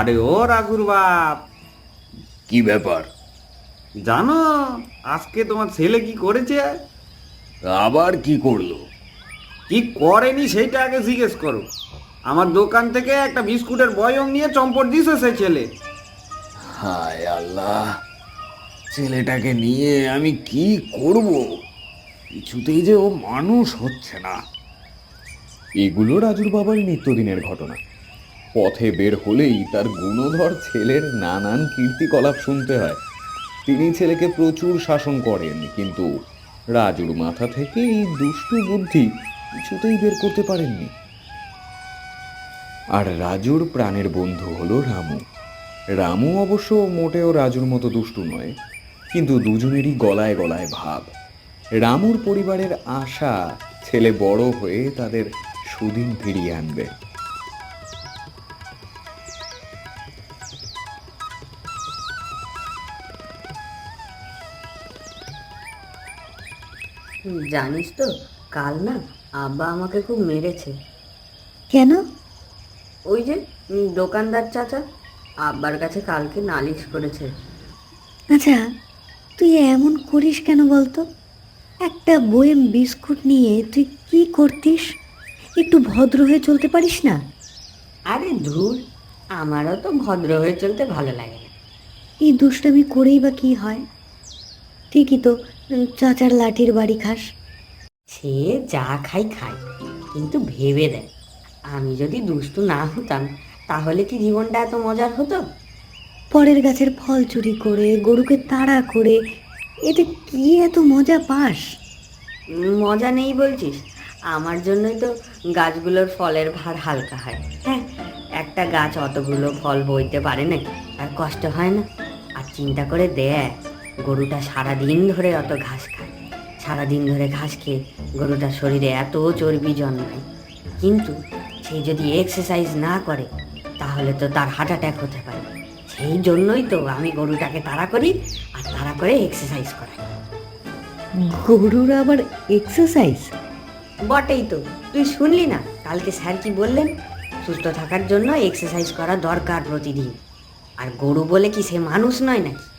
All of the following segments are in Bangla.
আরে ও রাঘুর বাপ। কি ব্যাপার? জানো আজকে তোমার ছেলে কি করেছে? আবার কি করল? কি করেনি সেইটা আগে জিজ্ঞেস করো। আমার দোকান থেকে একটা বিস্কুটের বয়ম নিয়ে চম্পট দিছে সে ছেলে। হায় আল্লাহ ছেলেটাকে নিয়ে আমি কি করব? কিছুতেই যে ও মানুষ হচ্ছে না। এগুলো রাজুর বাবার নিত্যদিনের ঘটনা। পথে বের হলেই তার গুণধর ছেলের নানান কীর্তিকলাপ শুনতে হয়। তিনি ছেলেকে প্রচুর শাসন করেন, কিন্তু রাজুর মাথা থেকে এই দুষ্টু বুদ্ধি কিছুতেই বের করতে পারেননি। আর রাজুর প্রাণের বন্ধু হলো রামু। রামু অবশ্য মোটেও রাজুর মতো দুষ্টু নয়, কিন্তু দুজনেরই গলায় গলায় ভাব। রামুর পরিবারের আশা ছেলে বড় হয়ে তাদের সুদিন ফিরিয়ে আনবে। জানিস তো কাল না আব্বা আমাকে খুব মেরেছে। কেন? ওই যে উম, দোকানদার চাচা আব্বার কাছে কালকে নালিশ করেছে। আচ্ছা তুই এমন করিস কেন বলতো? একটা বয়েম বিস্কুট নিয়ে তুই কি করতিস? একটু ভদ্র হয়ে চলতে পারিস না? আরে ধুর আমারও তো ভদ্র হয়ে চলতে ভালো লাগে না। এই দুষ্টামি করেই বা কি হয়? ঠিকই তো চাচার লাঠির বাড়ি খাস। সে যা খাই খাই কিন্তু ভেবে দেয় আমি যদি দুষ্টু না হতাম তাহলে কি জীবনটা এত মজার হতো? পরের গাছের ফল চুরি করে গরুকে তাড়া করে এতে কি এত মজা পাস? মজা নেই বলছিস আমার জন্যই তো গাছগুলোর ফলের ভার হালকা হয়। হ্যাঁ একটা গাছ অতগুলো ফল বইতে পারে নাকি? আর কষ্ট হয় না? আর চিন্তা করে দেখ গরুটা সারা দিন ধরে অত ঘাস খায়। সারা দিন ধরে ঘাস খেয়ে গরুটার শরীরে এত চর্বি জন্মায়। কিন্তু সে যদি এক্সারসাইজ না করে তাহলে তো তার হার্ট অ্যাটাক হতে পারে। সেই জন্যই তো আমি গরুটাকে তাড়া করি আর তাড়া করে এক্সারসাইজ করাই। গরুর আবার এক্সারসাইজ বটেই তো। তুই শুনলি না? কালকে স্যার কি বললেন? সুস্থ থাকার জন্য এক্সারসাইজ করা দরকার প্রতিদিন। আর গরু বলে কি সে মানুষ নয় নাকি?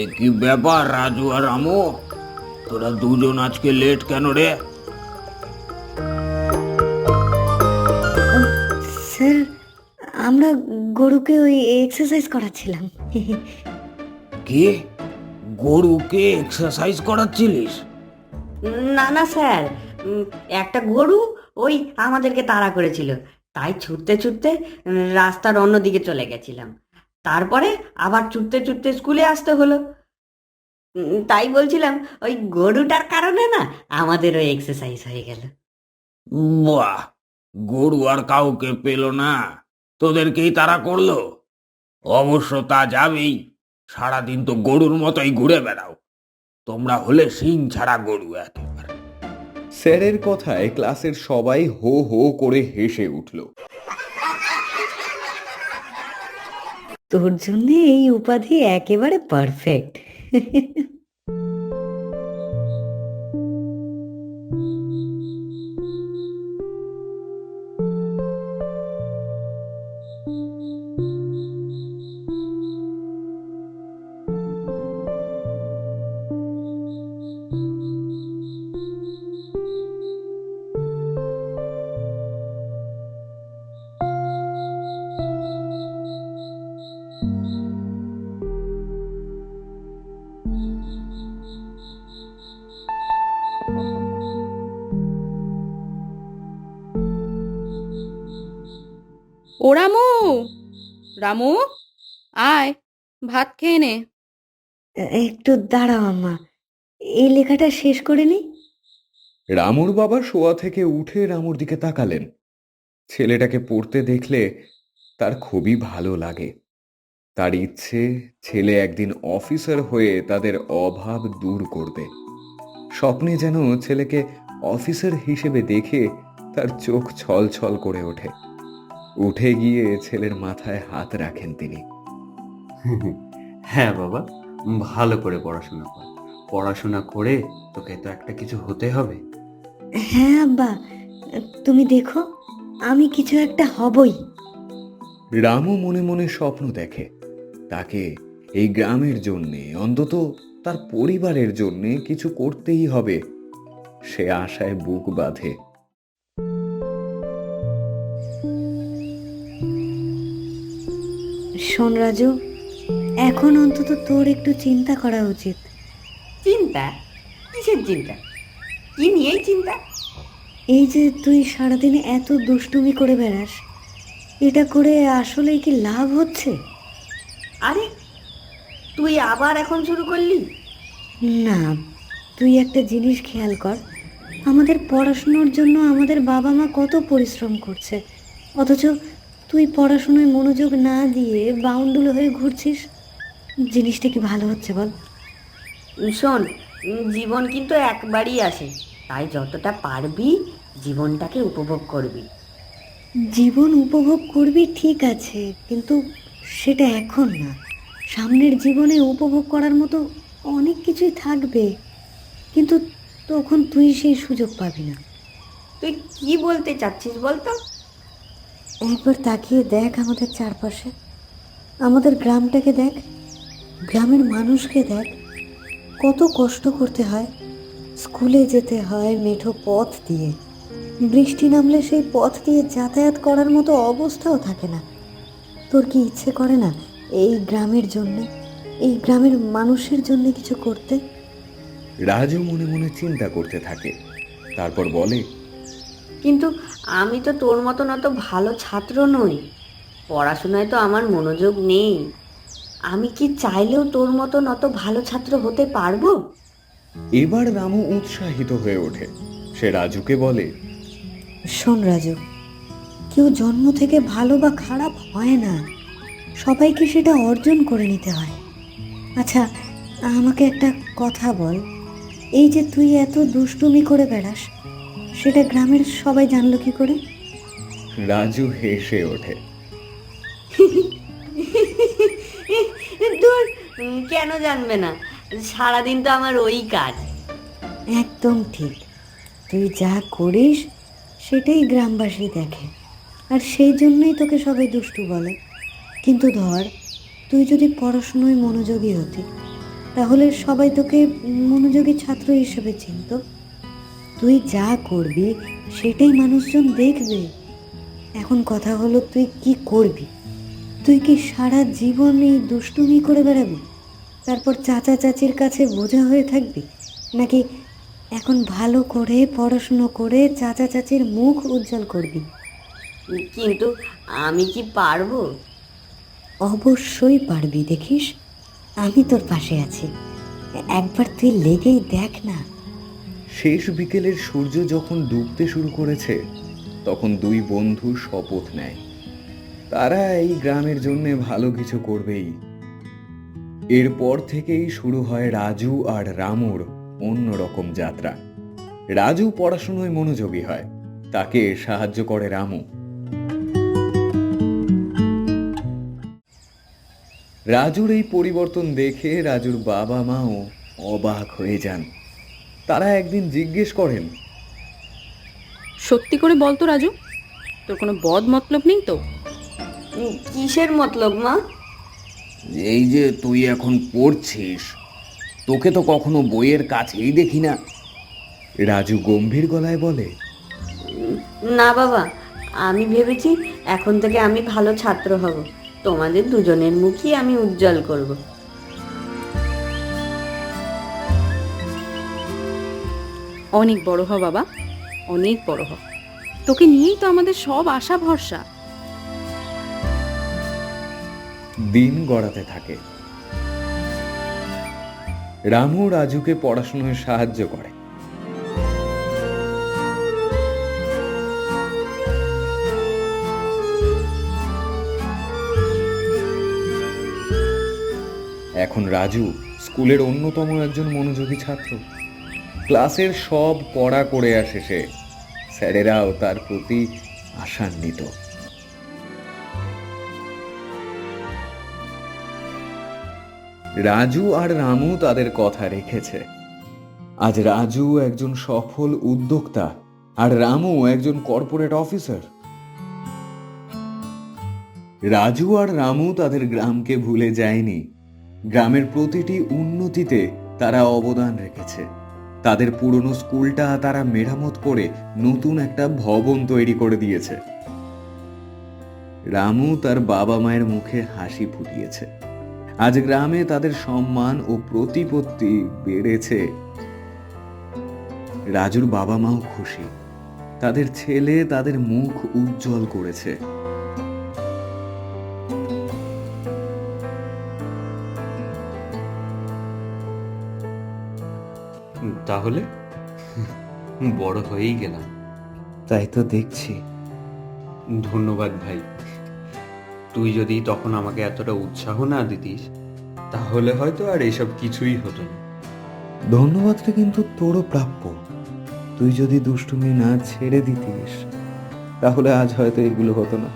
এ কি ব্যাপার রাজু আর রামু? তোরা দুজন আজকে লেট কেন রে? স্যার আমরা গরুকে ওই এক্সারসাইজ করাচ্ছিলাম। কি? গরুকে এক্সারসাইজ করাচ্ছিলিস? না না স্যার। একটা গরু ওই আমাদেরকে তাড়া করেছিল। তাই ছুটতে ছুটতে রাস্তার অন্যদিকে চলে গেছিলাম। তারপরে আবার ছুটতে ছুটতে স্কুলে আসতে হলো। উম, তাই বলছিলাম ওই গরুটার কারণে না আমাদেরও এক্সারসাইজ হয়ে গেল। বাহ! গরু আর কাউকে পেল না। তোদেরকেই তারা করল। অবশ্য তা যাবেই। সারাদিন তো গরুর মতোই ঘুরে বেড়াও। তোমরা হলে সিং ছাড়া গরু একেবারে। স্যারের কথায় ক্লাসের সবাই হো হো করে হেসে উঠল। তোর জন্য এই উপাধি একেবারে পারফেক্ট রামু আয় ভাত খেয়ে নে। একটু দাঁড়াও আম্মা এই লেখাটা শেষ করে নি? রামুর বাবা শোয়া থেকে উঠে রামুর দিকে তাকালেন। ছেলেটাকে পড়তে দেখলে তার খুবই ভালো লাগে। তার ইচ্ছে ছেলে একদিন অফিসার হয়ে তাদের অভাব দূর করবে। স্বপ্নে যেন ছেলেকে অফিসার হিসেবে দেখে তার চোখ ছল ছল করে ওঠে। উঠে গিয়ে ছেলের মাথায় হাত রাখেন তিনি। হ্যাঁ বাবা ভালো করে পড়াশোনা কর। পড়াশোনা করে তোকে তো একটা কিছু হতে হবে। হ্যাঁ আব্বা তুমি দেখো আমি কিছু একটা হবই। রামু মনে মনে স্বপ্ন দেখে। তাকে এই গ্রামের জন্যে অন্তত তার পরিবারের জন্যে কিছু করতেই হবে। সে আশায় বুক বাঁধে। শোন রাজু এখন অন্তত তোর একটু চিন্তা করা উচিত। চিন্তা? কিসের চিন্তা? কি নিয়েই চিন্তা? এই যে তুই সারাদিনে এত দুষ্টুমি করে বেড়াস এটা করে আসলেই কি লাভ হচ্ছে? আরে তুই আবার এখন শুরু করলি? না তুই একটা জিনিস খেয়াল কর আমাদের পড়াশুনোর জন্য আমাদের বাবা মা কত পরিশ্রম করছে অথচ তুই পড়াশোনায় মনোযোগ না দিয়ে বাউন্ডুলো হয়ে ঘুরছিস? জিনিসটা কি ভালো হচ্ছে বল? শোন জীবন কিন্তু একবারই আসে। তাই যতটা পারবি জীবনটাকে উপভোগ করবি। জীবন উপভোগ করবি ঠিক আছে কিন্তু সেটা এখন না। সামনের জীবনে উপভোগ করার মতো অনেক কিছুই থাকবে কিন্তু তখন তুই সেই সুযোগ পাবি না। তুই কি বলতে চাচ্ছিস বলতো? একবার তাকিয়ে দেখ আমাদের চারপাশে। আমাদের গ্রামটাকে দেখ, গ্রামের মানুষকে দেখ। কত কষ্ট করতে হয়। স্কুলে যেতে হয় মেঠো পথ দিয়ে। বৃষ্টি নামলে সেই পথ দিয়ে যাতায়াত করার মতো অবস্থাও থাকে না। তোর কি ইচ্ছে করে না এই গ্রামের জন্যে, এই গ্রামের মানুষের জন্য কিছু করতে? রাজু মনে মনে চিন্তা করতে থাকে। তারপর বলে কিন্তু আমি তো তোর মতন অত ভালো ছাত্র নই। পড়াশোনায় তো আমার মনোযোগ নেই। আমি কি চাইলেও তোর মতন অত ভালো ছাত্র হতে পারব? এবার রামু উৎসাহিত হয়ে ওঠে। সে রাজুকে বলে শোন রাজু কেউ জন্ম থেকে ভালো বা খারাপ হয় না। সবাইকে সেটা অর্জন করে নিতে হয়। আচ্ছা আমাকে একটা কথা বল। এই যে তুই এত দুষ্টুমি করে বেড়াস সেটা গ্রামের সবাই জানলো কি করে? রাজু হেসে ওঠে। দূর কেন জানবে না? সারাদিন তো আমার ওই কাজ। একদম ঠিক। তুই যা করিস সেটাই গ্রামবাসী দেখে। আর সেই জন্যই তোকে সবাই দুষ্টু বলে। কিন্তু ধর তুই যদি পড়াশুনোয় মনোযোগী হতি তাহলে সবাই তোকে মনোযোগী ছাত্র হিসেবে চিনত। তুই যা করবি সেটাই মানুষজন দেখবে। এখন কথা হলো তুই কি করবি? তুই কি সারা জীবন এই দুষ্টুমি করে বেড়াবি? তারপর চাচা চাচির কাছে বোঝা হয়ে থাকবি? নাকি এখন ভালো করে পড়াশুনো করে চাচা চাচির মুখ উজ্জ্বল করবি? কিন্তু আমি কি পারব? অবশ্যই পারবি দেখিস। আমি তোর পাশে আছি। একবার তুই লেগেই দেখ না। শেষ বিকেলের সূর্য যখন ডুবতে শুরু করেছে, তখন দুই বন্ধু শপথ নেয়। তারা এই গ্রামের জন্য ভালো কিছু করবেই। এরপর থেকেই শুরু হয় রাজু আর রামুর অন্যরকম যাত্রা। রাজু পড়াশুনোয় মনোযোগী হয়, তাকে সাহায্য করে রামু। রাজুর এই পরিবর্তন দেখে রাজুর বাবা মাও অবাক হয়ে যান। তারা একদিন জিজ্ঞেস করেন সত্যি করে বলতো রাজু তোর কোনো বদ মতলব নেই তো? কিসের মতলব মা? এই যে তুই এখন পড়ছিস তোকে তো কখনো বইয়ের কাছেই দেখি না। রাজু গম্ভীর গলায় বলে না বাবা আমি ভেবেছি এখন থেকে আমি ভালো ছাত্র হব তোমাদের দুজনের মুখই আমি উজ্জ্বল করব। অনেক বড় হ, বাবা। অনেক বড় হ। তোকে নিয়েই তো আমাদের সব আশা ভরসা। দিন গড়াতে থাকে। রামু রাজুকে পড়াশোনায় সাহায্য করে। এখন রাজু স্কুলের অন্যতম একজন মনোযোগী ছাত্র। ক্লাসের সব পড়া করে আসে সে। স্যারেরাও তার প্রতি আশান্বিত। রাজু আর রামু তাদের কথা রেখেছে। আজ রাজু একজন সফল উদ্যোক্তা আর রামু একজন কর্পোরেট অফিসার রাজু আর রামু তাদের গ্রামকে ভুলে যায়নি। গ্রামের প্রতিটি উন্নতিতে তারা অবদান রেখেছে। তাদের পুরনো স্কুলটা তারা মেরামত করে নতুন একটা ভবন তৈরি করে দিয়েছে। রামু তার বাবা মায়ের মুখে হাসি ফুটিয়েছে। আজ গ্রামে তাদের সম্মান ও প্রতিপত্তি বেড়েছে। রাজুর বাবা মাও খুশি। তাদের ছেলে তাদের মুখ উজ্জ্বল করেছে। তাহলে? বড় হয়েই গেলাম। তাই তো দেখছি। ধন্যবাদ ভাই। তুই যদি তখন আমাকে এতটা উৎসাহ না দিতিস তাহলে হয়তো আর এসব কিছুই হতো না। ধন্যবাদটা কিন্তু তোরও প্রাপ্য। তুই যদি দুষ্টুমি না ছেড়ে দিতিস তাহলে আজ হয়তো এগুলো হতো না।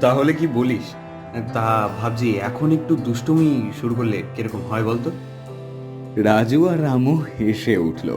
তাহলে কি বলিস? তা ভাবছি এখন একটু দুষ্টুমি শুরু করলে কীরকম হয় বলতো? রাজু আর রামু হেসে উঠল।